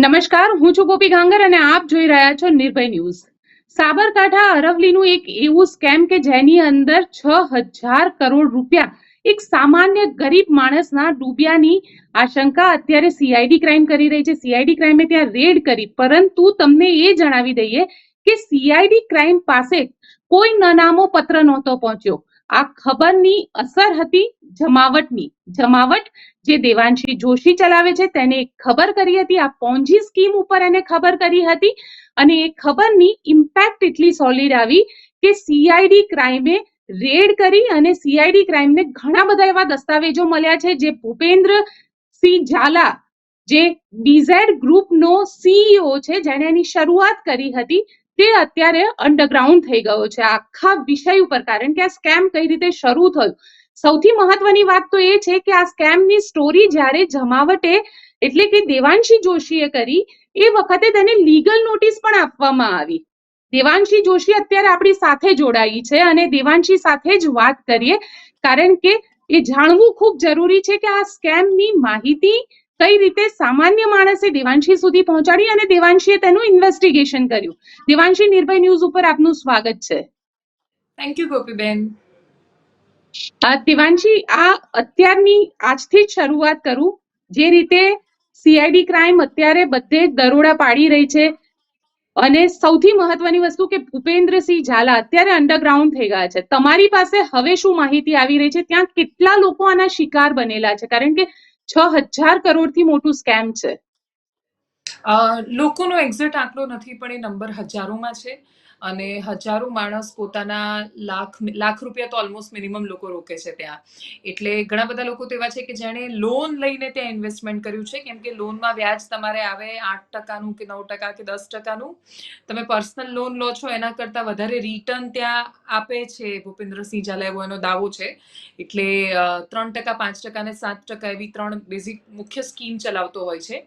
નમસ્કાર, હું છું ગોપી ગાંગર અને આપ જોઈ રહ્યા છો નિર્ભય ન્યૂઝ. સાબરકાંઠા અરવલીનું એક એવું સ્કેમ કે જેની અંદર છ હજાર કરોડ રૂપિયા એક સામાન્ય ગરીબ માણસના ડૂબ્યાની આશંકા અત્યારે સીઆઈડી ક્રાઇમ કરી રહી છે. સીઆઈડી ક્રાઇમે ત્યાં રેડ કરી. પરંતુ તમને એ જણાવી દઈએ કે સીઆઈડી ક્રાઇમ પાસે કોઈ નનામો પત્ર નહોતો પહોંચ્યો. આ ખબરની અસર હતી જમાવટની. જમાવટ જે દેવાંશી જોશી ચલાવે છે તેને ખબર કરી હતી. આ પોન્જી સ્કીમ ઉપર એને ખબર કરી હતી અને એ ખબરની ઇમ્પેક્ટ એટલી સોલિડ આવી કે સીઆઈડી ક્રાઇમે રેડ કરી અને સીઆઈડી ક્રાઇમને ઘણા બધા એવા દસ્તાવેજો મળ્યા છે જે ભૂપેન્દ્ર સિંહ ઝાલા, જે ડીઝેડ ગ્રુપનો સીઈઓ છે, જેણે એની શરૂઆત કરી હતી તે અત્યારે અંડરગ્રાઉન્ડ થઈ ગયો છે. આખા વિષય ઉપર, કારણ કે આ સ્કેમ કઈ રીતે શરૂ થયું? સૌથી મહત્વની વાત તો એ છે કે આ સ્કેમની સ્ટોરી જ્યારે જમાવટે, એટલે કે દેવાંશી જોશીએ કરી, એ વખતે તેને લીગલ નોટિસ પણ આપવામાં આવી. દેવાંશી જોશી અત્યારે આપણી સાથે જોડાઈ છે અને દેવાંશી સાથે જ વાત કરીએ, કારણ કે એ જાણવું ખૂબ જરૂરી છે કે આ સ્કેમની માહિતી કઈ રીતે સામાન્ય માણસે દેવાંશી સુધી પહોંચાડી અને દેવાંશીએ તેનું ઇન્વેસ્ટિગેશન કર્યું? દેવાંશી નિર્ભય ન્યૂઝ ઉપર આપનું સ્વાગત છે. Thank you Gopiben. દેવાંશી આ અત્યારની આજથી જ શરૂઆત કરું. જે રીતે સીઆઈડી ક્રાઇમ અત્યારે બધે દરોડા પાડી રહી છે. અને સૌથી મહત્વની વસ્તુ કે ભૂપેન્દ્રસિંહ ઝાલા અત્યારે અંડરગ્રાઉન્ડ થઈ ગયા છે. તમારી પાસે હવે શું માહિતી આવી રહી છે? ત્યાં કેટલા લોકો આના શિકાર બનેલા છે? કારણ કે છ હજાર કરોડથી મોટું સ્કેમ છે. લોકોનો એક્ઝેક્ટ આંકડો નથી, પણ એ નંબર હજારોમાં છે. અને હજારો માણસ પોતાના લાખ લાખ રૂપિયા તો ઓલમોસ્ટ મિનિમમ લોકો રોકે છે ત્યાં. એટલે ઘણા બધા લોકો તો એવા છે કે જેણે લોન લઈને ત્યાં ઇન્વેસ્ટમેન્ટ કર્યું છે. કેમ કે લોનમાં વ્યાજ તમારે આવે આઠ ટકાનું કે નવ ટકા કે દસ ટકાનું. તમે પર્સનલ લોન લો છો, એના કરતાં વધારે રિટર્ન ત્યાં આપે છે ભૂપેન્દ્રસિંહ ઝાલા એનો દાવો છે. એટલે ત્રણ ટકા, પાંચ ટકા અને સાત ટકા એવી ત્રણ બેઝિક મુખ્ય સ્કીમ ચલાવતો હોય છે.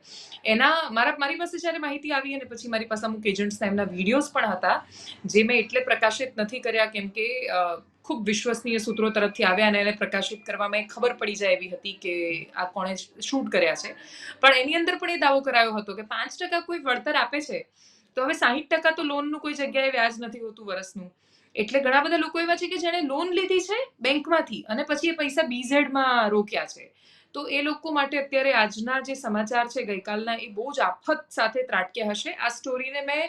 એના, મારા, મારી પાસે જ્યારે માહિતી આવી અને પછી મારી પાસે અમુક એજન્ટ્સના એમના વિડીયોઝ પણ હતા જે મેં એટલે પ્રકાશિત નથી કર્યા કેમ કે ખૂબ વિશ્વસનીય સૂત્રો તરફથી આવ્યા અને એને પ્રકાશિત કરવામાં ખબર પડી જાય એવી હતી કે આ કોણે શૂટ કર્યા છે. પણ એની અંદર પણ એ દાવો કરાયો હતો કે પાંચ ટકા કોઈ વળતર આપે છે, તો હવે સાહીઠ ટકા તો લોનનું કોઈ જગ્યાએ વ્યાજ નથી હોતું વર્ષનું એટલે ઘણા બધા લોકો એવા છે કે જેણે લોન લીધી છે બેંકમાંથી અને પછી એ પૈસા બીઝેડમાં રોક્યા છે. તો એ લોકો માટે અત્યારે આજના જે સમાચાર છે ગઈકાલના એ બહુ જ આફત સાથે ત્રાટક્યા હશે. આ સ્ટોરીને મેં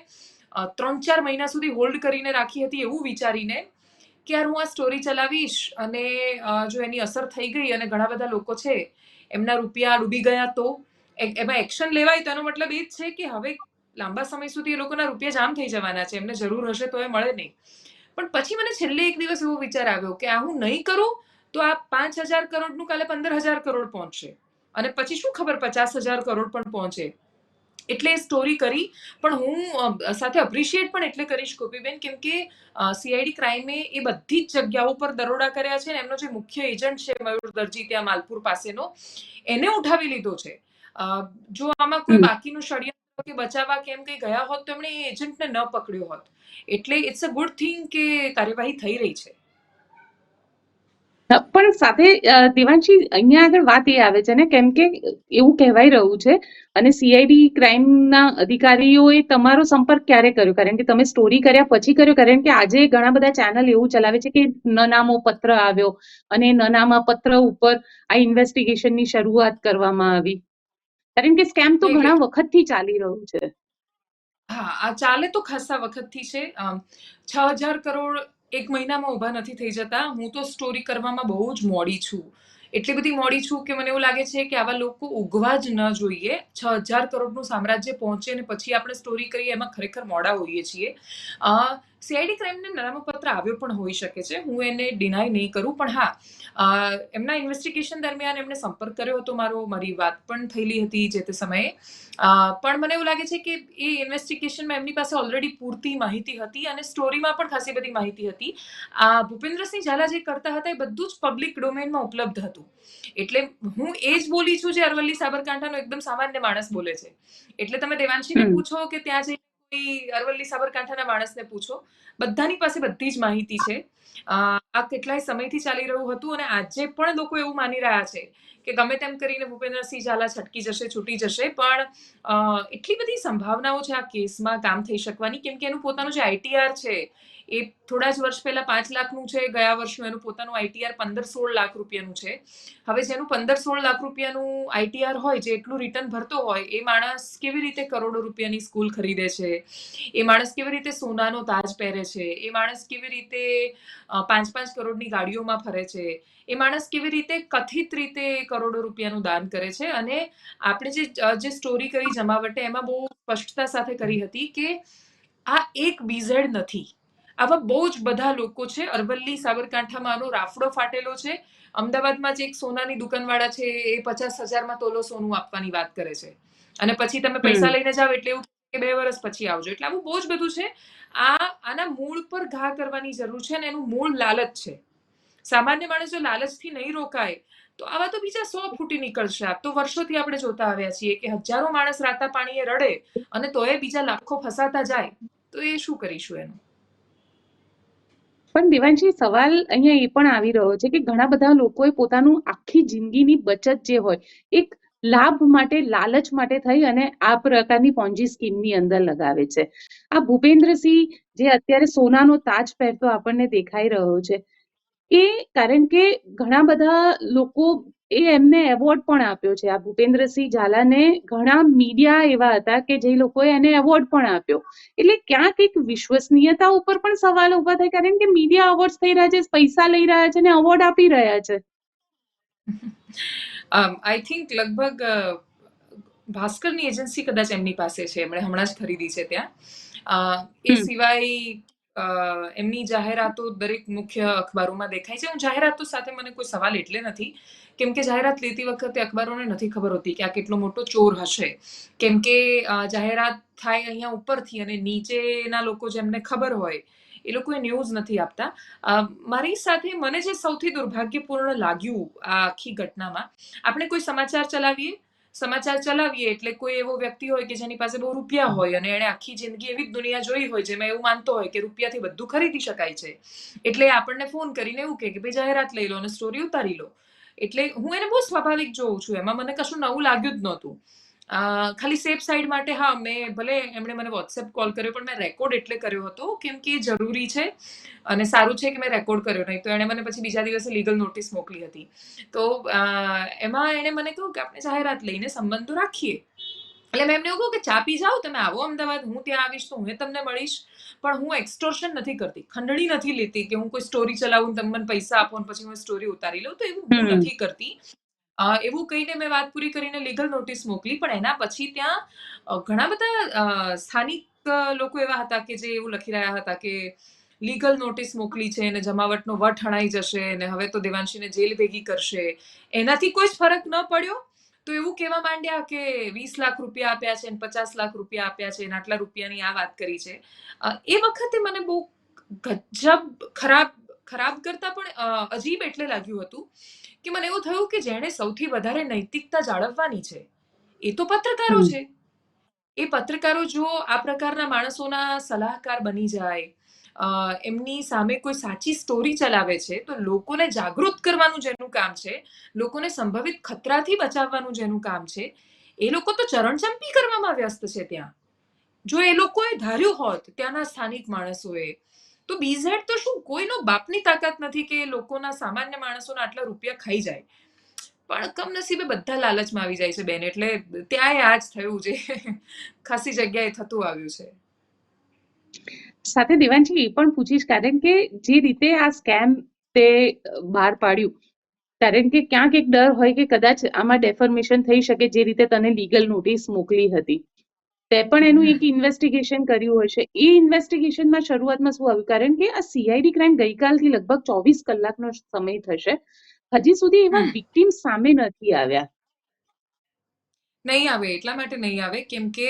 ત્રણ ચાર મહિના સુધી હોલ્ડ કરીને રાખી હતી એવું વિચારીને કે યાર હું આ સ્ટોરી ચલાવીશ અને જો એની અસર થઈ ગઈ અને ઘણા બધા લોકો છે, એમના રૂપિયા ડૂબી ગયા તો એમાં એક્શન લેવાય તો એનો મતલબ એ જ છે કે હવે લાંબા સમય સુધી એ લોકોના રૂપિયા જામ થઈ જવાના છે, એમને જરૂર હશે તો એ મળે નહીં. પણ પછી મને છેલ્લે એક દિવસ એવો વિચાર આવ્યો કે આ હું નહીં કરું તો આ પાંચ હજાર કરોડનું કાલે પંદર હજાર કરોડ પહોંચશે. અને પછી શું ખબર પચાસ હજાર કરોડ પણ પહોંચે. એટલે સ્ટોરી કરી પણ હું સાથે અપ્રિશિએટ પણ એટલે કરીશ ગોપીબેન કેમ કે સીઆઈડી ક્રાઇમે એ બધી જ જગ્યાઓ પર દરોડા કર્યા છે ને એમનો જે મુખ્ય એજન્ટ છે મયુર દરજી ત્યાં માલપુર પાસેનો એને ઉઠાવી લીધો છે. જો આમાં કોઈ બાકીનું ષડયંત્ર કે બચાવવા કેમ કંઈ ગયા હોત તો એમણે એ એજન્ટને ન પકડ્યો હોત. એટલે ઇટ્સ અ ગુડ થિંગ કે કાર્યવાહી થઈ રહી છે. પણ સાથે દેવાંશી અહીંયા આગળ વાત એ આવે છે ને કેમ કે એવું કહેવાય રહ્યું છે અને સીઆઈડી ક્રાઇમના અધિકારીઓએ તમારો સંપર્ક ક્યારે કર્યો? કારણ કે તમે સ્ટોરી કર્યા પછી કર્યો? કારણ કે આજે ઘણા બધા ચેનલ એવું ચલાવે છે કે નનામો પત્ર આવ્યો અને નનામા પત્ર ઉપર આ ઇન્વેસ્ટિગેશનની શરૂઆત કરવામાં આવી. કારણ કે સ્કેમ તો ઘણા વખતથી ચાલી રહ્યું છે. હા આ ચાલે તો ખાસા વખતથી છે. છ હજાર કરોડ એક મહિનામાં ઊભા નથી થઈ જતા. હું તો સ્ટોરી કરવામાં બહુ જ મોડી છું. એટલી બધી મોડી છું કે મને એવું લાગે છે કે આવા લોકો ઉગવા જ ન જોઈએ. છ હજાર કરોડનું સામ્રાજ્ય પહોંચે અને પછી આપણે સ્ટોરી કરીએ, એમાં ખરેખર મોડા હોઈએ છીએ. સીઆઈડી ક્રાઇમને નાણાપત્ર આવ્યો પણ હોઈ શકે છે. હું એને ડિનાય નહીં કરું પણ હા એમના ઇન્વેસ્ટિગેશન દરમિયાન એમણે સંપર્ક કર્યો હતો મારો મારી વાત પણ થયેલી હતી જે તે સમયે. પણ મને એવું લાગે છે કે એ ઇન્વેસ્ટિગેશનમાં એમની પાસે ઓલરેડી પૂરતી માહિતી હતી અને સ્ટોરીમાં પણ ખાસી બધી માહિતી હતી. આ ભૂપેન્દ્રસિંહ ઝાલા જે કરતા હતા એ બધું જ પબ્લિક ડોમેનમાં ઉપલબ્ધ હતું. એટલે હું એ જ બોલી છું જે અરવલ્લી સાબરકાંઠાનો એકદમ સામાન્ય માણસ બોલે છે. એટલે તમે દેવાંશીને પૂછો કે ત્યાં જઈને કોઈ અરવલ્લી સાબરકાંઠાના માણસને પૂછો, બધાની પાસે બધી જ માહિતી છે. આ કેટલાય સમયથી ચાલી રહ્યું હતું અને આજે પણ લોકો એવું માની રહ્યા છે કે ગમે તેમ કરીને ભૂપેન્દ્રસિંહ ઝાલા છટકી જશે, છૂટી જશે, પણ એટલી બધી સંભાવનાઓ છે આ કેસમાં કામ થઈ શકવાની, કેમ કે એનું પોતાનું જે આઈટીઆર છે એ થોડા જ વર્ષ પહેલા પાંચ લાખનું છે, ગયા વર્ષનું એનું પોતાનું આઈટીઆર પંદર સોળ લાખ રૂપિયાનું છે. હવે જેનું પંદર સોળ લાખ રૂપિયાનું આઈટીઆર હોય, જે એટલું રિટર્ન ભરતો હોય, એ માણસ કેવી રીતે કરોડો રૂપિયાની સ્કૂલ ખરીદે છે? એ માણસ કેવી રીતે સોનાનો તાજ પહેરે છે? એ માણસ કેવી રીતે પાંચ પાંચ કરોડની ગાડીઓમાં ફરે છે? એ માણસ કેવી રીતે કથિત રીતે કરોડો રૂપિયાનું દાન કરે છે? અને આપણે જે જે સ્ટોરી કરી જમાવટે, એમાં બહુ સ્પષ્ટતા સાથે કરી હતી કે આ એક બીઝેડ નથી. આવા બહુ જ બધા લોકો છે. અરવલ્લી સાબરકાંઠામાં આનો રાફડો ફાટેલો છે. અમદાવાદમાં જે એક સોનાની દુકાનવાળા છે એ પચાસ હજારમાં તોલો સોનું આપવાની વાત કરે છે. અને પછી તમે પૈસા લઈને જાઓ એટલે એવું કે બે વર્ષ પછી આવજો. એટલે આવું બહુ જ બધું છે. આ આના મૂળ પર ઘા કરવાની જરૂર છે અને એનું મૂળ લાલચ છે. સામાન્ય માણસ જો લાલચથી નહીં રોકાય. તો આવા તો બીજા સો ફૂટી નીકળશે આ તો વર્ષોથી આપણે જોતા આવ્યા છીએ કે હજારો માણસ રાતા પાણીએ રડે અને તોય બીજા લાખો ફસાતા જાય. તો એ શું કરીશું એનું? પણ દેવાંશી સવાલ અહીંયા એ પણ આવી રહ્યો છે કે ઘણા બધા લોકોએ પોતાનું આખી જિંદગીની બચત જે હોય, એક લાભ માટે, લાલચ માટે થઈ અને આ પ્રકારની પોન્જી સ્કીમની અંદર લગાવે છે. આ ભૂપેન્દ્રસિંહ જે અત્યારે સોનાનો તાજ પહેરતો આપણને દેખાઈ રહ્યો છે, એ કારણ કે ઘણા બધા લોકો એ એમને એવોર્ડ પણ આપ્યો છે. આ ભૂપેન્દ્રસિંહ ઝાલાને ઘણા મીડિયા એવા હતા કે જે લોકોએ એને એવોર્ડ પણ આપ્યો. એટલે ક્યાંક એક વિશ્વસનીયતા ઉપર પણ સવાલ ઊભા થાય કારણ કે મીડિયા અવોર્ડ થઈ રહ્યા છે પૈસા લઈ રહ્યા છે ને એવોર્ડ આપી રહ્યા છે. આઈ થિંક લગભગ ભાસ્કરની એજન્સી કદાચ એમની પાસે છે. એમણે હમણાં જ ખરીદી છે ત્યાં. એ સિવાય એમની જાહેરાતો દરેક મુખ્ય અખબારોમાં દેખાય છે. હું જાહેરાતો સાથે મને કોઈ સવાલ એટલે નથી. કેમ કે જાહેરાત લેતી વખતે અખબારોને નથી ખબર હોતી કે આ કેટલો મોટો ચોર હશે. કેમ કે જાહેરાત થાય અહીંયા ઉપરથી અને નીચેના લોકો જેમને ખબર હોય, એ લોકો એ ન્યૂઝ નથી આપતા. મારી સાથે મને જે સૌથી દુર્ભાગ્યપૂર્ણ લાગ્યું આ આખી ઘટનામાં, આપણે કોઈ સમાચાર ચલાવીએ? સમાચાર ચલાવીએ એટલે કોઈ એવો વ્યક્તિ હોય કે જેની પાસે બહુ રૂપિયા હોય અને એણે આખી જિંદગી એવી જ દુનિયા જોઈ હોય જેમાં એવું માનતો હોય કે રૂપિયાથી બધું ખરીદી શકાય છે. એટલે આપણને ફોન કરીને એવું કે ભાઈ જાહેરાત લઈ લો અને સ્ટોરી ઉતારી લો. એટલે હું એને બહુ સ્વાભાવિક જોઉં છું. એમાં મને કશું નવું લાગ્યું જ નહોતું. ખાલી સેફ સાઈડ માટે હા મેં ભલે એમણે મને વોટ્સએપ કોલ કર્યો પણ મેં રેકોર્ડ એટલે કર્યો હતો કેમ કે એ જરૂરી છે અને સારું છે કે મેં રેકોર્ડ કર્યો નહીં તો એણે મને પછી બીજા દિવસે લીગલ નોટિસ મોકલી હતી. તો એમાં એણે મને કહ્યું કે આપણે જાહેરાત લઈને સંબંધો રાખીએ. એટલે મેં એમને એવું કહ્યું કે ચા પી જાઓ તમે આવો અમદાવાદ હું ત્યાં આવીશ તો હું તમને મળીશ. પણ હું એક્સટોર્શન નથી કરતી ખંડણી નથી લેતી કે હું કોઈ સ્ટોરી ચલાવું તમને તમે મને પૈસા આપો ને પછી હું સ્ટોરી ઉતારી લઉં તો એવું હું નથી કરતી. એવું કહીને મેં વાત પૂરી કરીને લીગલ નોટિસ મોકલી, પણ એના પછી ત્યાં ઘણા બધા સ્થાનિક લોકો એવા હતા કે જે એવું લખી રહ્યા હતા કે લીગલ નોટિસ મોકલી છે અને જમાવટનો વટ હણાઈ જશે અને હવે તો દેવાંશીને જેલ ભેગી કરશે. એનાથી કોઈ જ ફરક ન પડ્યો? તો એવું કહેવા માંડ્યા કે વીસ લાખ રૂપિયા આપ્યા છે અને પચાસ લાખ રૂપિયા આપ્યા છે અને આટલા રૂપિયાની આ વાત કરી છે. એ વખતે મને બહુ ગજબ ખરાબ ખરાબ કરતા પણ અજીબ એટલે લાગ્યું હતું. કે મને એવું થયું કે જેણે સૌથી વધારે નૈતિકતા જાળવવાની છે એ તો પત્રકારો છે. એ પત્રકારો જો આ પ્રકારના માણસોના સલાહકાર બની જાય એમની સામે કોઈ સાચી સ્ટોરી ચલાવે છે તો લોકોને જાગૃત કરવાનું જેનું કામ છે લોકોને સંભવિત ખતરાથી બચાવવાનું જેનું કામ છે એ લોકો તો ચરણચંપી કરવામાં વ્યસ્ત છે ત્યાં. જો એ લોકોએ ધાર્યું હોત ત્યાંના સ્થાનિક માણસોએ તો બીઝેડ તો શું? કોઈનો બાપની તાકાત નથી કે લોકોના સામાન્ય માણસોના આટલા રૂપિયા ખાઈ જાય. પણ કમનસીબે બધા લાલચમાં આવી જાય છે બેન, એટલે ત્યાંય આ જ થયું જે ખાસી જગ્યાએ થતું આવ્યું છે. સાથે દેવાંશી એ પણ પૂછીશ, કારણ કે જે રીતે આ સ્કેમ તે બહાર પાડ્યું, કારણ કે ક્યાંક એક ડર હોય કે કદાચ આમાં ડેફર્મેશન થઈ શકે જે રીતે તને લીગલ નોટિસ મોકલી હતી. તે પણ એનું એક ઇન્વેસ્ટિગેશન કર્યું હશે એ ઇન્વેસ્ટિગેશનમાં શરૂઆતમાં શું આવ્યું? કારણ કે આ સીઆઈડી ક્રાઇમ ગઈકાલથી લગભગ ચોવીસ કલાકનો સમય થશે. હજી સુધી એવા. વિક્ટીમ સામે નથી આવ્યા. નહીં આવે એટલા માટે નહીં આવે કેમ કે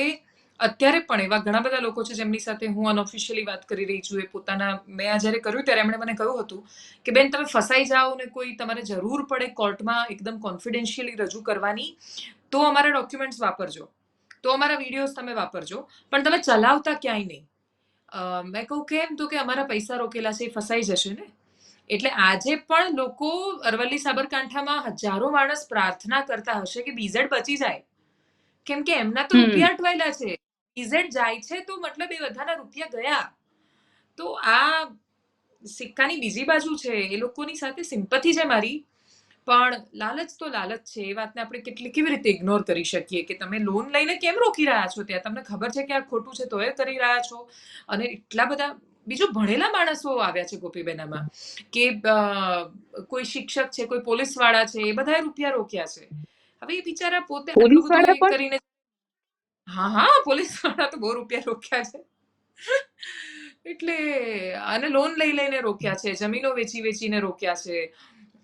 અત્યારે પણ એવા ઘણા બધા લોકો છે જેમની સાથે હું અનઓફિશિયલી વાત કરી રહી છું એ પોતાના મેં આ જ્યારે કર્યું ત્યારે એમણે મને કહ્યું હતું કે બેન તમે ફસાઈ જાઓ ને કોઈ તમારે જરૂર પડે કોર્ટમાં એકદમ કોન્ફિડેન્શિયલી રજૂ કરવાની તો અમારા ડોક્યુમેન્ટ્સ વાપરજો. તો અમારા વિડીયોઝ તમે વાપરજો. પણ તમે ચલાવતા ક્યાંય નહીં. અ, મેં કહું કેમ તો કે અમારા પૈસા રોકેલા છે એ ફસાઈ જશે ને. એટલે આજે પણ લોકો અરવલ્લી સાબરકાંઠામાં હજારો માણસ પ્રાર્થના કરતા હશે કે બીઝેડ બચી જાય. કેમ કે એમના તો રૂપિયા અટવાયેલા છે. બીઝેડ જાય છે તો મતલબ એ બધાના રૂપિયા ગયા. તો આ સિક્કાની બીજી બાજુ છે એ લોકોની સાથે સિમ્પથી છે મારી. પણ લાલચ તો લાલચ છે એ વાતને આપણે કેટલી કેવી રીતે ઇગ્નોર કરી શકીએ કે તમે લોન લઈને કેમ રોકી રહ્યા છો? ત્યાં તમને ખબર છે કે આ ખોટું છે તો એ કરી રહ્યા છો? અને એટલા બધા બીજું ભણેલા માણસો આવ્યા છે ગોપીબેનામાં કે કોઈ શિક્ષક છે કોઈ પોલીસવાળા છે એ બધાએ રૂપિયા રોક્યા છે. હવે એ બિચારા પોતે? કરીને હા હા પોલીસવાળા તો બહુ રૂપિયા રોક્યા છે. એટલે અને લોન લઈ લઈને રોક્યા છે જમીનો વેચી વેચીને રોક્યા છે.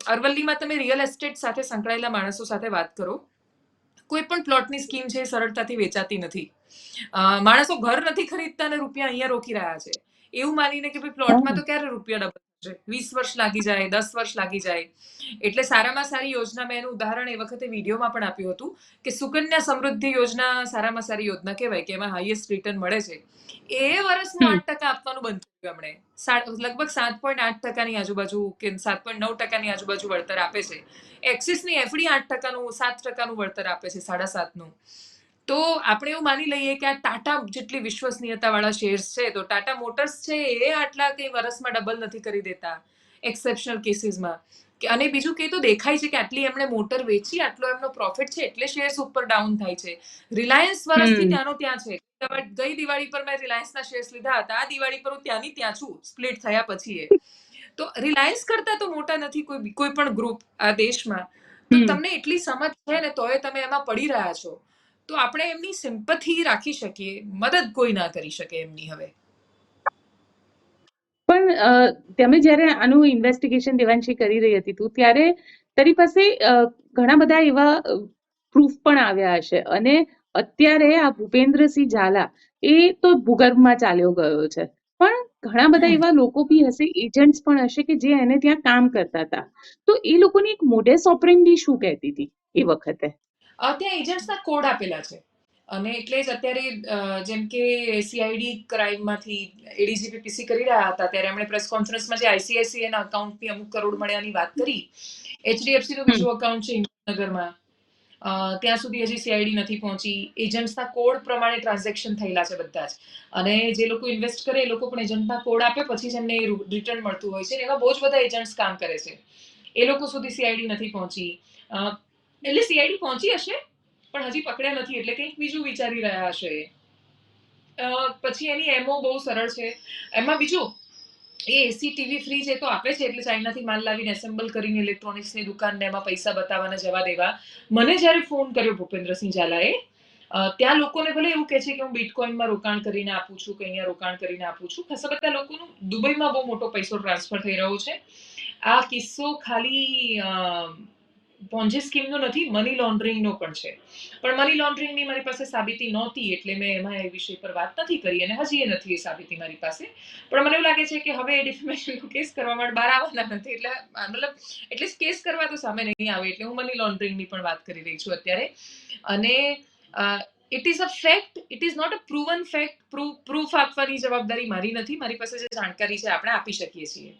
અરવલ્લીમાં તમે રિયલ એસ્ટેટ સાથે સંકળાયેલા માણસો સાથે વાત કરો કોઈ પણ પ્લોટની સ્કીમ છે એ સરળતાથી વેચાતી નથી. અ, માણસો ઘર નથી ખરીદતા અને રૂપિયા અહીંયા રોકી રહ્યા છે. એવું માનીને કે ભાઈ પ્લોટમાં તો ક્યારે રૂપિયા ડબલ વીસ વર્ષ લાગી જાય દસ વર્ષ લાગી જાય. એટલે સારામાં સારી યોજના મેં એનું ઉદાહરણ એ વખતે વિડીયોમાં પણ આપ્યું હતું કે સુકન્યા સમૃદ્ધિ યોજના સારામાં સારી યોજના કહેવાય કે એમાં હાઈએસ્ટ રિટર્ન મળે છે. એ વર્ષમાં આઠ ટકા આપવાનું બંધ થયું એમણે લગભગ સાત પોઈન્ટ આઠ ટકાની આજુબાજુ કે સાત પોઈન્ટ નવ ટકાની આજુબાજુ વળતર આપે છે. એક્સિસની એફડી આઠ ટકાનું સાત ટકાનું વળતર આપે છે સાડા સાતનું. તો આપણે એવું માની લઈએ કે આ ટાટા જેટલી વિશ્વસનીયતા વાળા શેર્સ છે તો ટાટા મોટર્સ છે એ આટલા કઈ વર્ષમાં ડબલ નથી કરી દેતા એક્સેપ્શનલ કેસીસમાં કે અને બીજું કે તો દેખાય છે કે આટલી એમણે મોટર વેચી આટલો એમનો પ્રોફિટ છે એટલે શેર્સ ઉપર ડાઉન થાય છે. રિલાયન્સ વર્ષથી ત્યાંનો ત્યાં છે. ગઈ દિવાળી પર મેં રિલાયન્સના શેર્સ લીધા હતા આ દિવાળી પર હું ત્યાંની ત્યાં છું સ્પ્લિટ થયા પછી એ. તો રિલાયન્સ કરતા તો મોટા નથી કોઈ કોઈ પણ ગ્રુપ આ દેશમાં. તો તમને એટલી સમજ છે ને તોય તમે એમાં પડી રહ્યા છો. તો આપણે એમની સિમ્પથી રાખી શકીએ, મદદ કોઈ ના કરી શકે એમની હવે. પણ તમે જ્યારે આનું ઇન્વેસ્ટિગેશન દેવાંશી કરી રહી હતી તું, ત્યારે તારી પાસે ઘણા બધા એવા પ્રૂફ પણ આવ્યા હશે અને અત્યારે આ ભૂપેન્દ્રસિંહ ઝાલા એ તો ભૂગર્ભમાં ચાલ્યો ગયો છે. પણ ઘણા બધા એવા લોકો બી હશે એજન્ટ્સ પણ હશે કે જે એને ત્યાં કામ કરતા હતા. તો એ લોકોની એક મોડેસ ઓપરેન્ડી શું કહેતી હતી એ વખતે? ત્યાં એજન્ટ્સના કોડ આપેલા છે. અને એટલે જ અત્યારે જેમ કે સીઆઈડી ક્રાઇમમાંથી એડીજીપી પીસી કરી રહ્યા હતા, ત્યારે એમણે પ્રેસ કોન્ફરન્સમાં જે આઈસીઆઈસીઆઈના અકાઉન્ટની અમુક કરોડ મળ્યાની વાત કરી. એચડીએફસી નું બીજું અકાઉન્ટ છે હિંમતનગરમાં. ત્યાં સુધી હજી સીઆઈડી નથી પહોંચી. એજન્ટ્સના કોડ પ્રમાણે ટ્રાન્ઝેક્શન થયેલા છે બધા જ. અને જે લોકો ઇન્વેસ્ટ કરે, એ લોકો પણ એજન્ટના કોડ આપે, પછી જ એમને રિટર્ન મળતું હોય છે. એવા બહુ જ બધા એજન્ટ્સ કામ કરે છે. એ લોકો સુધી સીઆઈડી નથી પહોંચી. એટલે સીઆઈડી પહોંચી હશે, પણ હજી પકડ્યા નથી, એટલે કંઈક બીજું વિચારી રહ્યા હશે પછી એની એમઓ બહુ સરળ છે. એમાં બીજું, એ એસી ટીવી ફ્રીજ એ તો આપે છે, એટલે ચાઇનાથી માલ લાવીને એસેમ્બલ કરીને ઇલેક્ટ્રોનિક્સની દુકાનને એમાં પૈસા બતાવવાને, જવા દેવા. મને જ્યારે ફોન કર્યો ભૂપેન્દ્રસિંહ ઝાલાએ ત્યાં લોકોને ભલે એવું કહે છે કે હું બિટકોઇનમાં રોકાણ કરીને આપું છું કે અહીંયા રોકાણ કરીને આપું છું, ખાસા બધા લોકોનું દુબઈમાં બહુ મોટો પૈસો ટ્રાન્સફર થઈ રહ્યો છે. આ કિસ્સો ખાલી પોન્જી સ્કીમનો નથી મની લોન્ડરિંગનો પણ છે. પણ મની લોન્ડરિંગની મારી પાસે સાબિતી નહોતી એટલે મેં એમાં એ વિષય પર વાત નથી કરી અને હજી એ નથી એ સાબિતી મારી પાસે. પણ મને એવું લાગે છે કે હવે એ ડિફેમેશનનો કેસ કરવા માટે બહાર આવવાના નથી. એટલે મતલબ એટલે કેસ કરવા તો સામે નહીં આવે. એટલે હું મની લોન્ડરિંગની પણ વાત કરી રહી છું અત્યારે. અને it is a fact it is not a proven fact proof આપવાની જવાબદારી મારી નથી મારી પાસે જે જાણકારી છે આપણે આપી શકીએ છીએ.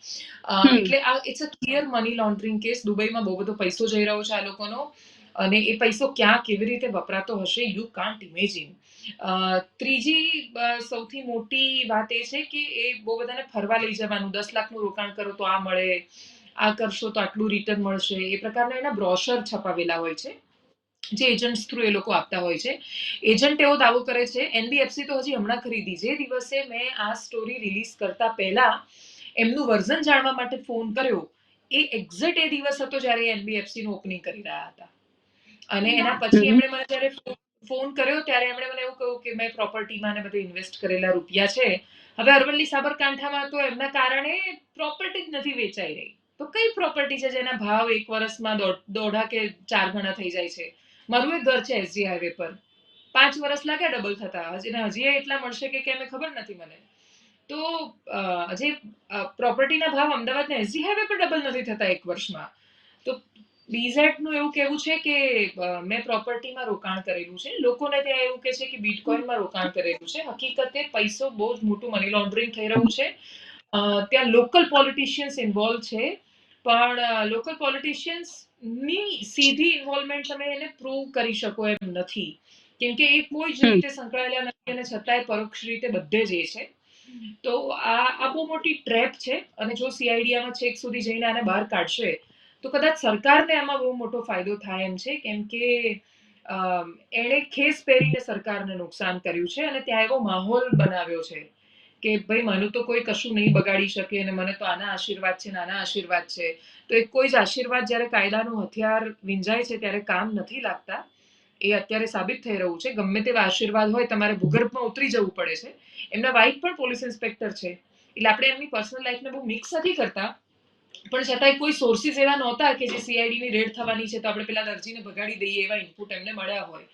એટલે આ it's a clear money laundering case દુબઈમાં બહુ બધો પૈસો જઈ રહ્યો છે આ લોકોનો. અને એ પૈસો ક્યાં કેવી રીતે વપરાતો હશે યુ કાન્ટ ઇમેજિન ત્રીજી સૌથી મોટી વાત એ છે કે એ બહુ બધાને ફરવા લઈ જવાનું. દસ લાખનું રોકાણ કરો તો આ મળે આ કરશો તો આટલું રિટર્ન મળશે. એ પ્રકારના એના બ્રોશર છપાવેલા હોય છે. જે એજન્ટ્સ થ્રુ એ લોકો આપતા હોય છે. એજન્ટ એવો દાવો કરે છે એનબીએફસી તો હજી હમણાં ખરીદી. જે દિવસે મેં આ સ્ટોરી રિલીઝ કરતા પહેલા એમનું વર્ઝન જાણવા માટે ફોન કર્યો, એ એક્ઝેક્ટ એ દિવસ હતો જ્યારે એનબીએફસી નું ઓપનિંગ કરી રહ્યા હતા. અને એના પછી એમણે મને જ્યારે ફોન કર્યો ત્યારે એમણે મને એવું કહ્યું કે મેં પ્રોપર્ટીમાં ને બધે ઇન્વેસ્ટ કરેલા રૂપિયા છે. હવે અરવલ્લી સાબરકાંઠામાં તો એમના કારણે પ્રોપર્ટી જ નથી વેચાઈ રહી. તો કઈ પ્રોપર્ટી છે જેના ભાવ એક વર્ષમાં દોઢા કે ચાર ગણા થઈ જાય છે? મારું એક ઘર છે એસજી હાઈવે પર. પાંચ વર્ષ લાગ્યા ડબલ થતા. હજી હજી એટલા મળશે કે કેમ ખબર નથી મને. તો હજી પ્રોપર્ટીના ભાવ અમદાવાદના એસજી હાઈવે પર ડબલ નથી થતા એક વર્ષમાં. તો નું એવું કહેવું છે કે મેં પ્રોપર્ટીમાં રોકાણ કરેલું છે. લોકોને ત્યાં એવું કે છે કે બિટકોઇનમાં રોકાણ કરેલું છે. હકીકતે પૈસો બહુ જ મોટું મની લોન્ડરિંગ થઈ રહ્યું છે. ત્યાં લોકલ પોલિટિશિયન્સ ઇન્વોલ્વ છે. પણ લોકલ પોલિટિશિયન્સની સીધી ઇન્વોલ્વમેન્ટ તમે એને પ્રૂવ કરી શકો એમ નથી. કેમ કે એ કોઈ જ રીતે સંકળાયેલા નથી અને છતાંય પરોક્ષ રીતે બધે જ એ છે. તો આ આ બહુ મોટી ટ્રેપ છે અને જો સીઆઈડી આમાં છેક સુધી જઈને આને બહાર કાઢશે તો કદાચ સરકારને આમાં બહુ મોટો ફાયદો થાય એમ છે. કેમ કે એણે ખેસ પહેરીને સરકારને નુકસાન કર્યું છે અને ત્યાં એવો માહોલ બનાવ્યો છે. કે ભાઈ, મને તો કોઈ કશું નહીં બગાડી શકે અને મને તો આના આશીર્વાદ છે નાના આશીર્વાદ છે. તો એ કોઈ જ આશીર્વાદ જ્યારે કાયદાનું હથિયાર વિંજાય છે ત્યારે કામ નથી લાગતા. એ અત્યારે સાબિત થઈ રહ્યું છે. ગમે તેવા આશીર્વાદ હોય તમારે ભૂગર્ભમાં ઉતરી જવું પડે છે. એમના વાઇફ પણ પોલીસ ઇન્સ્પેક્ટર છે. એટલે આપણે એમની પર્સનલ લાઈફને બહુ મિક્સ નથી કરતા. પણ છતાંય કોઈ સોર્સિસ એવા નહોતા કે જે સીઆઈડીની રેડ થવાની છે તો આપણે પેલા દરજીને ભગાડી દઈએ એવા ઇનપુટ એમને મળ્યા હોય.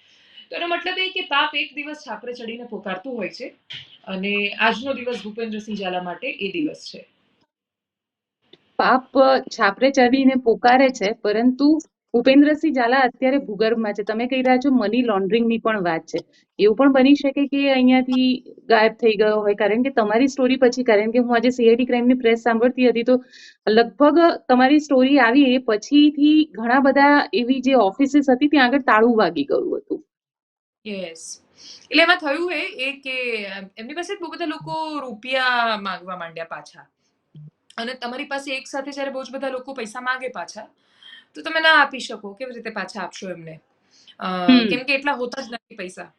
તો એનો મતલબ એ કે પાપ એક દિવસ છાપરે ચડીને પોકારતું હોય છે અને આજનો દિવસ ભૂપેન્દ્રસિંહ ઝાલા માટે એ દિવસ છે. પાપ છાપરે ચડીને પોકારે છે, પરંતુ ભૂપેન્દ્રસિંહ ઝાલા અત્યારે ભૂગર્ભમાં છે. તમે કહી રહ્યા છો મની લોન્ડરિંગની પણ વાત છે. એવું પણ બની શકે કે અહીંયાથી ગાયબ થઈ ગયો હોય? કારણ કે તમારી સ્ટોરી પછી, કારણ કે હું આજે સીઆઈડી ક્રાઇમની પ્રેસ સાંભળતી હતી, તો લગભગ તમારી સ્ટોરી આવી એ પછીથી ઘણા બધા એવી જે ઓફિસીસ હતી, ત્યાં આગળ તાળું વાગી ગયું હતું. યસ એટલે એમાં થયું એ એ કે એમની પાસે બહુ બધા લોકો રૂપિયા માંગવા માંડ્યા પાછા. અને તમારી પાસે એક સાથે જ્યારે બહુ જ બધા લોકો પૈસા માંગે પાછા તો તમે ના આપી શકો કેવી રીતે પાછા આપશો એમને. અ, કેમ કે એટલા હોતા જ નથી પૈસા.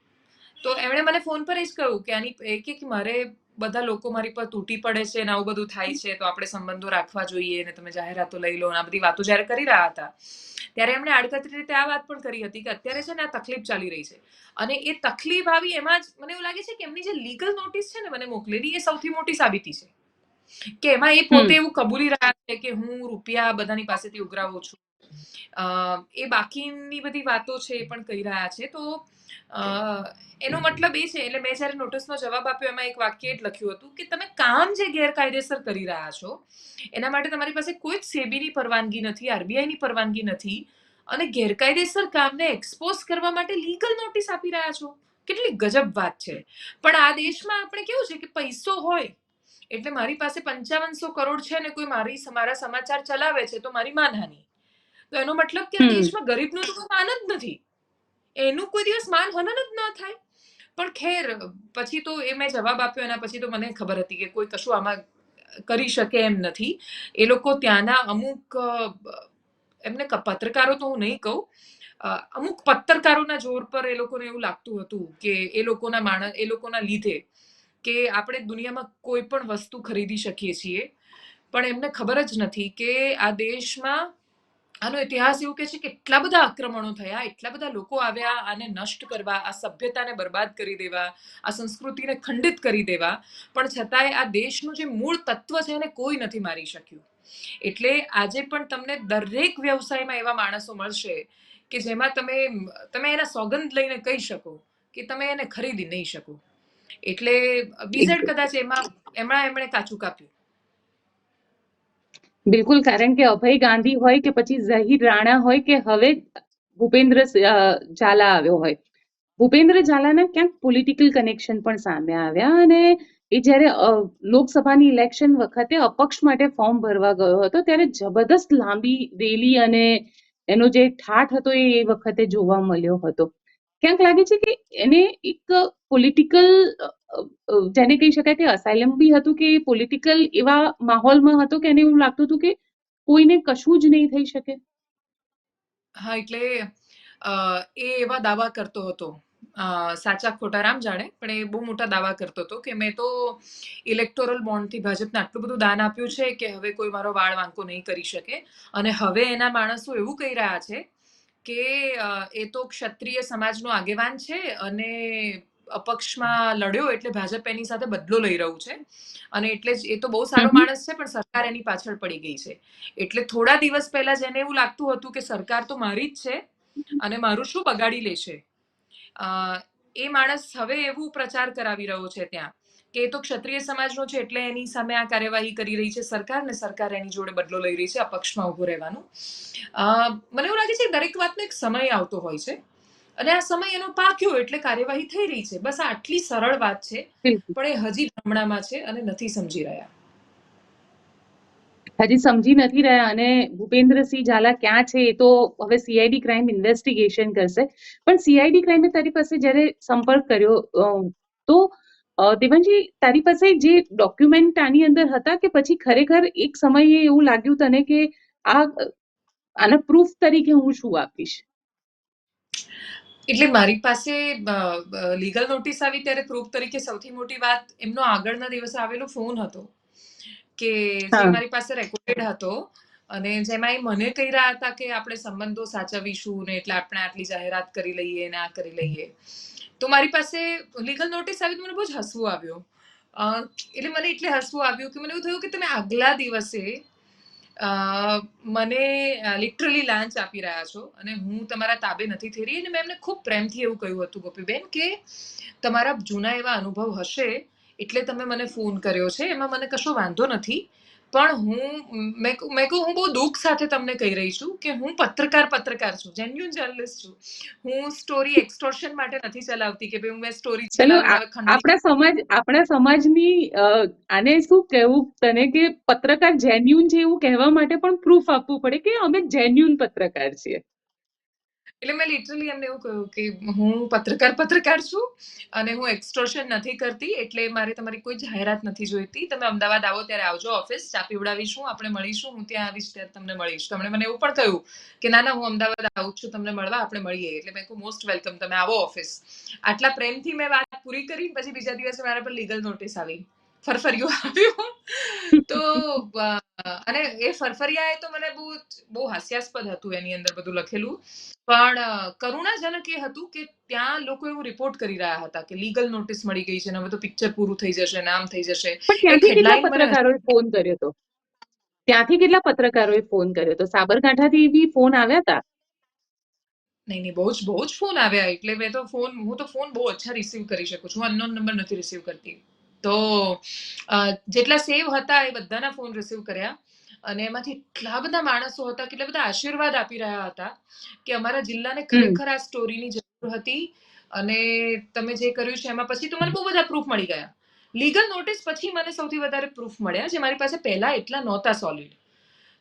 તો એમણે મને ફોન પર જ કહ્યું કે આની કે મારે બધા લોકો મારી પર તૂટી પડે છે ને આવું બધું થાય છે તો આપણે સંબંધો રાખવા જોઈએ ને તમે જાહેરાતો લઈ લો ને આ બધી વાતો જ્યારે કરી રહ્યા હતા ત્યારે એમણે આડકતરી રીતે આ વાત પણ કરી હતી કે અત્યારે છે ને આ તકલીફ ચાલી રહી છે. અને એ તકલીફ આવી એમાં જ મને એવું લાગે છે કે એમની જે લીગલ નોટિસ છે ને મને મોકલેલી એ સૌથી મોટી સાબિતી છે. કે એમાં એ પોતે એવું કબૂલી રહ્યા છે કે હું રૂપિયા બધાની પાસેથી ઉઘરાવું છું. એ બાકીની બધી વાતો છે એ પણ કહી રહ્યા છે તો એનો મતલબ એ છે એટલે મેં જ્યારે નોટિસનો જવાબ આપ્યો એમાં એક વાક્ય જ લખ્યું હતું કે તમે કામ જે ગેરકાયદેસર કરી રહ્યા છો એના માટે તમારી પાસે કોઈ જ સેબીની પરવાનગી નથી આરબીઆઈની પરવાનગી નથી અને ગેરકાયદેસર કામને એક્સપોઝ કરવા માટે લીગલ નોટિસ આપી રહ્યા છો. કેટલી ગજબ વાત છે. પણ આ દેશમાં આપણે કેવું છે કે પૈસો હોય એટલે મારી પાસે પંચાવનસો કરોડ છે ને કોઈ મારી મારા સમાચાર ચલાવે છે તો મારી માનહાની. તો એનો મતલબ કે દેશમાં ગરીબનું તો કોઈ માન જ નથી. એનું કોઈ દિવસ માન હનન જ ન થાય. પણ ખેર, પછી તો એ મેં જવાબ આપ્યો એના પછી તો મને ખબર હતી કે કોઈ કશું આમાં કરી શકે એમ નથી. એ લોકો ત્યાંના અમુક, એમને પત્રકારો તો હું નહીં કહું અમુક પત્રકારોના જોર પર એ લોકોને એવું લાગતું હતું કે એ લોકોના માણસ, એ લોકોના લીધે કે આપણે દુનિયામાં કોઈ પણ વસ્તુ ખરીદી શકીએ છીએ. પણ એમને ખબર જ નથી કે આ દેશમાં આનો ઇતિહાસ એવું કે છે કે એટલા બધા આક્રમણો થયા એટલા બધા લોકો આવ્યા આને નષ્ટ કરવા આ સભ્યતાને બરબાદ કરી દેવા આ સંસ્કૃતિને ખંડિત કરી દેવા. પણ છતાંય આ દેશનું જે મૂળ તત્વ છે એને કોઈ નથી મારી શક્યું. એટલે આજે પણ તમને દરેક વ્યવસાયમાં એવા માણસો મળશે કે જેમાં તમે તમે એના સોગંદ લઈને કહી શકો કે તમે એને ખરીદી નહીં શકો. એટલે બીઝેડ કદાચ એમાં એમણે એમણે કાચું કાપ્યું. બિલકુલ, કારણ કે અભય ગાંધી હોય કે પછી ઝહીર રાણા હોય કે હવે ભૂપેન્દ્ર ઝાલા આવ્યો હોય. ભૂપેન્દ્ર ઝાલાના ક્યાંક પોલિટિકલ કનેક્શન પણ સામે આવ્યા અને એ જ્યારે લોકસભાની ઇલેક્શન વખતે અપક્ષ માટે ફોર્મ ભરવા ગયો હતો, ત્યારે જબરદસ્ત લાંબી રેલી અને એનો જે ઠાઠ હતો એ વખતે જોવા મળ્યો હતો. ક્યાંક લાગે છે કે એને એક પોલિટિકલ જેને કહી શકાય કે અસાયલમ બી હતું કે પોલિટિકલ એવા માહોલમાં હતો કે એને એવું લાગતું હતું કે કોઈને કશું જ નહીં થઈ શકે? હા, એટલે એ એવા દાવા કરતો હતો. સાચા ખોટા રામ જાણે, પણ એ બહુ મોટા દાવા કરતો હતો કે મેં તો ઇલેક્ટોરલ બોન્ડથી ભાજપને આટલું બધું દાન આપ્યું છે કે હવે કોઈ મારો વાળ વાંકો નહીં કરી શકે. અને હવે એના માણસો એવું કહી રહ્યા છે કે એ તો ક્ષત્રિય સમાજનો આગેવાન છે અને અપક્ષમાં લડ્યો એટલે ભાજપ એની સાથે બદલો લઈ રહ્યું છે. અને એટલે જ એ તો બહુ સારો માણસ છે પણ સરકાર એની પાછળ પડી ગઈ છે. એટલે થોડા દિવસ પહેલા જેને એવું લાગતું હતું કે સરકાર તો મારી જ છે અને મારું શું બગાડી લેશે? એ માણસ હવે એવું પ્રચાર કરાવી રહ્યો છે ત્યાં. કે એ તો ક્ષત્રિય સમાજનો છે એટલે એની સામે આ કાર્યવાહી કરી રહી છે સરકાર ને સરકાર એની જોડે બદલો લઈ રહી છે અપક્ષમાં ઊભું રહેવાનું. મને એવું લાગે છે દરેક વાતનો એક સમય આવતો હોય છે અને આ સમય એનો પાક્યો એટલે કાર્યવાહી થઈ રહી છે. બસ આટલી સરળ વાત છે પણ એ હજી ભ્રમણામાં છે અને નથી સમજી રહ્યા. હજી સમજી નથી રહ્યા અને ભૂપેન્દ્રસિંહ ઝાલા ક્યાં છે એ તો હવે સીઆઈડી ક્રાઇમ ઇન્વેસ્ટિગેશન કરશે. પણ સીઆઈડી ક્રાઇમે તારી પાસે જ્યારે સંપર્ક કર્યો તો અ, દેવાંશી તારી પાસે જે ડોક્યુમેન્ટ આની અંદર હતા કે પછી ખરેખર એક સમયે એવું લાગ્યું તને કે આ આના પ્રૂફ તરીકે હું શું આપીશ? એટલે મારી પાસે લીગલ નોટિસ આવી ત્યારે પ્રૂફ તરીકે સૌથી મોટી વાત એમનો આગળના દિવસે આવેલો ફોન હતો કે જે મારી પાસે રેકોર્ડેડ હતો. અને જેમાં એ મને કહી રહ્યા હતા કે આપણે સંબંધો સાચવીશું ને એટલે આપણે આટલી જાહેરાત કરી લઈએ ને આ કરી લઈએ. તો મારી પાસે લીગલ નોટિસ આવી મને બહુ જ હસવું આવ્યું. એટલે મને એટલે હસવું આવ્યું કે મને એવું થયું કે તમે આગલા દિવસે મને લિટરલી લાંચ આપી રહ્યા છો અને હું તમારા તાબે નથી થઈ રહી અને મેં એમને ખૂબ પ્રેમથી એવું કહ્યું હતું, ગોપીબેન, કે તમારા જૂના એવા અનુભવ હશે એટલે તમે મને ફોન કર્યો છે, એમાં મને કશો વાંધો નથી. પણ હું મેં કહું- હું બહુ દુઃખ સાથે તમને કહી રહી છું કે હું પત્રકાર પત્રકાર છું જેન્યુન જર્નલિસ્ટ છું. હું સ્ટોરી એક્સટોર્શન માટે નથી ચલાવતી કે ભાઈ હું મેં સ્ટોરી આપણા સમાજ આપણા સમાજની આને શું કહેવું તને કે પત્રકાર જેન્યુન છે એવું કહેવા માટે પણ પ્રૂફ આપવું પડે કે અમે જેન્યુન પત્રકાર છીએ. એટલે મેં લિટરલી એમને એવું કહ્યું કે હું પત્રકાર પત્રકાર છું અને હું એક્સટ્રોશન નથી કરતી, એટલે મારે તમારી કોઈ જાહેરાત નથી જોઈતી. તમે અમદાવાદ આવો ત્યારે આવજો ઓફિસ ચા પીવડાવીશું, આપણે મળીશું, હું ત્યાં આવીશ ત્યારે તમને મળીશ. તમને મને એવું પણ કહ્યું કે ના ના, હું અમદાવાદ આવું છું, તમને મળવા આપણે મળીએ. એટલે મેં કહ્યું મોસ્ટ વેલકમ તમે આવો ઓફિસ આટલા પ્રેમથી મેં વાત પૂરી કરી, પછી બીજા દિવસે મારા પર લીગલ નોટિસ આવી. ફરફરિયું આવ્યું. તો અને એ ફરફરિયા એ તો મને બહુ બહુ હાસ્યાસ્પદ હતું એની અંદર બધું લખેલું. પણ કરુણાજનક એ હતું કે ત્યાં લોકો એવું રિપોર્ટ કરી રહ્યા હતા કે લીગલ નોટિસ મળી ગઈ છે ને હવે તો પિક્ચર પૂરું થઈ જશે નામ થઈ જશે. કેટલા પત્રકારોએ ફોન કર્યો હતો ત્યાંથી કેટલા પત્રકારોએ ફોન કર્યો હતો સાબરકાંઠાથી બી ફોન આવ્યા હતા નહીં નહીં બહુ જ બહુ જ ફોન આવ્યા. એટલે મેં તો ફોન હું તો ફોન બહુ ઓછા રિસીવ કરી શકું છું. અનનોન નંબર નથી રિસીવ કરતી. તો જેટલા સેવ હતા એ બધાના ફોન રિસીવ કર્યા. અને એમાંથી એટલા બધા માણસો હતા કેટલા બધા આશીર્વાદ આપી રહ્યા હતા કે અમારા જિલ્લાને ખરેખર આ સ્ટોરીની જરૂર હતી. અને તમે જે કર્યું છે એમાં પછી તો મને બહુ બધા પ્રૂફ મળી ગયા. લીગલ નોટિસ પછી મને સૌથી વધારે પ્રૂફ મળ્યા જે મારી પાસે પહેલા એટલા નહોતા સોલિડ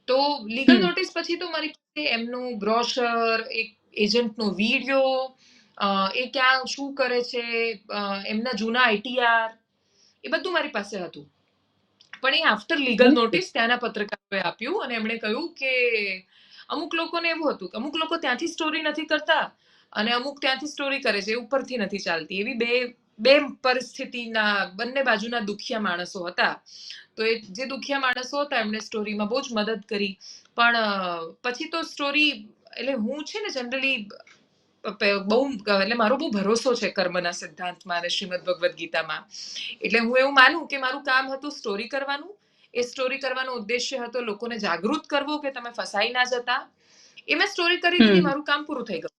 તો લીગલ નોટિસ પછી તો મારી પાસે એમનું બ્રોશર એક એજન્ટનો વીડિયો એ ક્યાં શું કરે છે એમના જૂના આઈટીઆર એ બધું મારી પાસે હતું. પણ એ આફ્ટર લીગલ નોટિસ ત્યાંના પત્રકારોએ આપ્યું અને એમણે કહ્યું કે અમુક લોકોને એવું હતું કે અમુક લોકો ત્યાંથી સ્ટોરી નથી કરતા અને અમુક ત્યાંથી સ્ટોરી કરે છે એ ઉપરથી નથી ચાલતી. એવી બે બે પરિસ્થિતિના બંને બાજુના દુખિયા માણસો હતા. તો એ જે દુખિયા માણસો હતા એમણે સ્ટોરીમાં બહુ જ મદદ કરી. પણ પછી તો સ્ટોરી એટલે હું છે ને જનરલી બહુ એટલે મારો બહુ ભરોસો છે કર્મના સિદ્ધાંતમાં અને શ્રીમદ ભગવદ્ ગીતામાં. એટલે હું એવું માનું કે મારું કામ હતું સ્ટોરી કરવાનું. એ સ્ટોરી કરવાનો ઉદ્દેશ્ય હતો લોકોને જાગૃત કરવો કે તમે ફસાઈ ના જતા. એ મેં સ્ટોરી કરી દીધી મારું કામ પૂરું થઈ ગયું.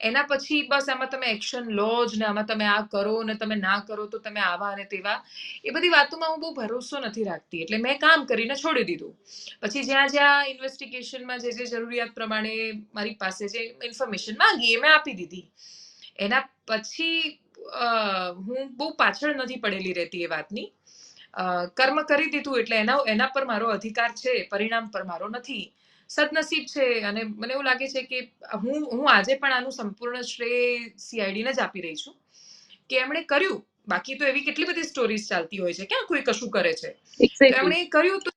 એના પછી બસ આમાં તમે એક્શન લો જ ને આમાં તમે આ કરો ને તમે ના કરો તો તમે આવા અને તેવા. એ બધી વાતોમાં હું બહુ ભરોસો નથી રાખતી. એટલે મેં કામ કરીને છોડી દીધું. પછી જ્યાં જ્યાં ઇન્વેસ્ટિગેશનમાં જે જે જરૂરિયાત પ્રમાણે મારી પાસે જે ઇન્ફોર્મેશન માંગી એ મેં આપી દીધી. એના પછી હું બહુ પાછળ નથી પડેલી રહેતી એ વાતની. કર્મ કરી દીધું એટલે એના એના પર મારો અધિકાર છે, પરિણામ પર મારો નથી. સદનસીબ છે અને મને એવું લાગે છે કે હું હું આજે પણ આનું સંપૂર્ણ શ્રેય સીઆઈડીને જ આપી રહી છું કે એમણે કર્યું. બાકી તો એવી કેટલી બધી સ્ટોરીઝ ચાલતી હોય છે. ક્યાં કોઈ કશું કરે છે? એમણે કર્યું તો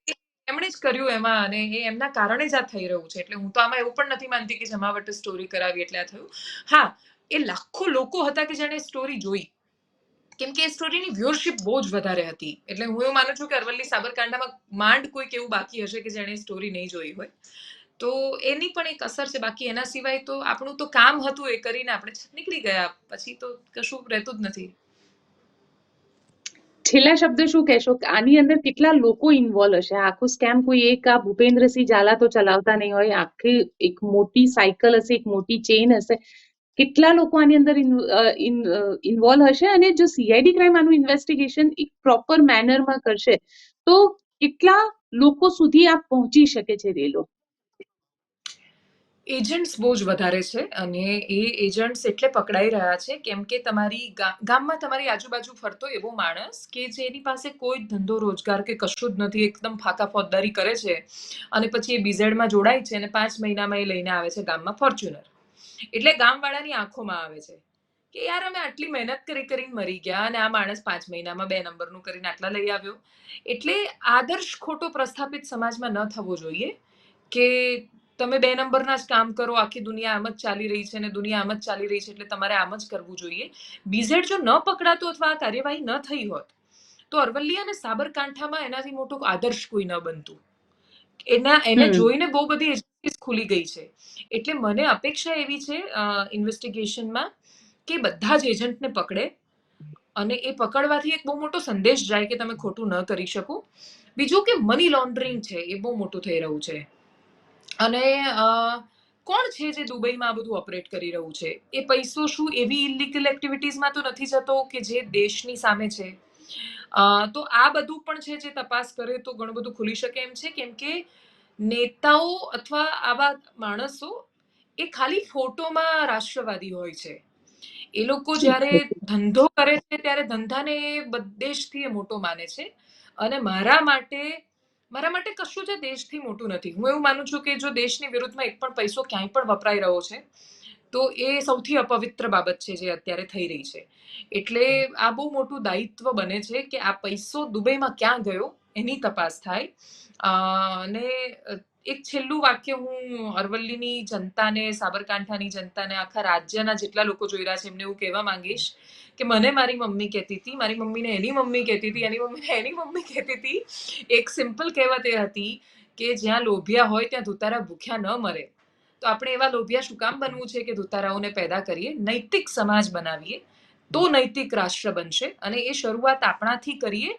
એમણે જ કર્યું એમાં અને એ એમના કારણે જ આ થઈ રહ્યું છે. એટલે હું તો આમાં એવું પણ નથી માનતી કે જમાવટ સ્ટોરી કરાવી એટલે આ થયું. હા એ લાખો લોકો હતા કે જેણે સ્ટોરી જોઈ. કેમ કે એ સ્ટોરીની વ્યુઅરશિપ બહુ જ વધારે હતી. એટલે હું એવું માનું છું કે અરવલ્લી સાબરકાંઠામાં માંડ કોઈક એવું બાકી હશે કે જેણે સ્ટોરી નહીં જોઈ હોય. તો એની પણ એક અસર છે. બાકી એના સિવાય તો આપણું તો કામ હતું એ કરીને આપણે નીકળી ગયા. પછી તો કશું રહેતું જ નથી. છેલ્લા શબ્દ શું કહેશો? આની અંદર કેટલા લોકો ઇન્વોલ્વ હશે? આખું સ્કેમ કોઈ એક? આ ભૂપેન્દ્રસિંહ ઝાલા તો ચલાવતા નહીં હોય. આખી એક મોટી સાયકલ હશે, એક મોટી ચેઇન હશે. કેટલા લોકો આની અંદર ઇન્વોલ્વ હશે અને જો સીઆઈડી ક્રાઇમ આનું ઇન્વેસ્ટિગેશન એક પ્રોપર મેનરમાં કરશે, તો કેટલા લોકો સુધી આ પહોંચી શકે છે રેલો એજન્ટ્સ બહુ જ વધારે છે અને એ એજન્ટ્સ એટલે પકડાઈ રહ્યા છે. કેમ કે તમારી ગામમાં તમારી આજુબાજુ ફરતો એવો માણસ કે જેની પાસે કોઈ ધંધો, રોજગાર કે કશું જ નથી, એકદમ ફાકા ફોજદારી કરે છે અને પછી એ બીઝેડમાં જોડાય છે અને પાંચ મહિનામાં એ લઈને આવે છે ગામમાં ફોર્ચ્યુનર. એટલે ગામવાળાની આંખોમાં આવે છે કે યાર અમે આટલી મહેનત કરી કરીને મરી ગયા અને આ માણસ પાંચ મહિનામાં બે નંબરનું કરીને આટલા લઈ આવ્યો. એટલે આદર્શ ખોટો પ્રસ્થાપિત સમાજમાં ન થવો જોઈએ કે તમે બે નંબરના જ કામ કરો આખી દુનિયા આમ જ ચાલી રહી છે અને દુનિયા આમ જ ચાલી રહી છે એટલે તમારે આમ જ કરવું જોઈએ. બીઝેડ જો ન પકડાતો અથવા આ કાર્યવાહી ન થઈ હોત તો અરવલ્લી અને સાબરકાંઠામાં એનાથી મોટો આદર્શ કોઈ ન બનતું. એના એને જોઈને બહુ બધી એજન્સીસ ખુલી ગઈ છે. એટલે મને અપેક્ષા એવી છે ઇન્વેસ્ટિગેશનમાં કે બધા જ એજન્ટને પકડે અને એ પકડવાથી એક બહુ મોટો સંદેશ જાય કે તમે ખોટું ન કરી શકો. બીજું કે મની લોન્ડરિંગ છે, એ બહુ મોટું થઈ રહ્યું છે. અને કોણ છે જે દુબઈમાં આ બધું ઓપરેટ કરી રહ્યું છે? એ પૈસો શું એવી ઇલીગલ એક્ટિવિટીઝમાં તો નથી જતો કે જે દેશની સામે છે? તો આ બધું પણ છે જે તપાસ કરે તો ઘણું બધું ખુલી શકે એમ છે, કેમ કે નેતાઓ અથવા આવા માણસો એ ખાલી ફોટોમાં રાષ્ટ્રવાદી હોય છે. એ લોકો જ્યારે ધંધો કરે છે ત્યારે ધંધાને દેશથી એ મોટો માને છે. અને મારા માટે મારા માટે કશું જે દેશથી મોટું નથી. હું એવું માનું છું કે જો દેશની વિરુદ્ધમાં એક પણ પૈસો ક્યાંય પણ વપરાઈ રહ્યો છે તો એ સૌથી અપવિત્ર બાબત છે જે અત્યારે થઈ રહી છે. એટલે આ બહુ મોટું દાયિત્વ બને છે કે આ પૈસો દુબઈમાં ક્યાં ગયો એની તપાસ થાય. અને એક છેલ્લું વાક્ય હું અરવલ્લીની જનતાને, સાબરકાંઠાની જનતાને, આખા રાજ્યના જેટલા લોકો જોઈ રહ્યા છે એમને હું કહેવા માંગીશ કે મને મારી મમ્મી કહેતી હતી, મારી મમ્મીને એની મમ્મી કહેતી હતી, એની મમ્મીને એની મમ્મી કહેતી હતી. એક સિમ્પલ કહેવત એ હતી કે જ્યાં લોભિયા હોય ત્યાં ધુતારા ભૂખ્યા ન મરે. તો આપણે એવા લોભિયા શું કામ બનવું છે કે ધુતારાઓને પેદા કરીએ? નૈતિક સમાજ બનાવીએ તો નૈતિક રાષ્ટ્ર બનશે અને એ શરૂઆત આપણાથી કરીએ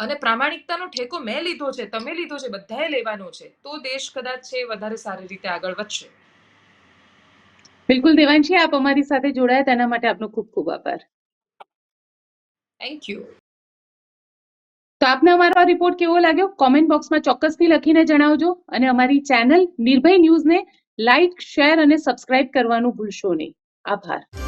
અને પ્રામાણિકતાનો ઠેકો મેં લીધો છે તમે લીધો છે બધાએ લેવાનો છે તો દેશ કદાચ છે વધારે સારી રીતે આગળ વધશે. બિલકુલ દેવાંશી આપ અમારી સાથે જોડાયા તેના માટે આપનો ખૂબ ખૂબ આભાર. થેન્ક યુ તો આપને અમારો રિપોર્ટ કેવો લાગ્યો? કોમેન્ટ બોક્સમાં ચોક્કસથી લખીને જણાવજો અને અમારી ચેનલ નિર્ભય ન્યૂઝને લાઇક શેર અને સબસ્ક્રાઇબ કરવાનું ભૂલશો નહીં. આભાર.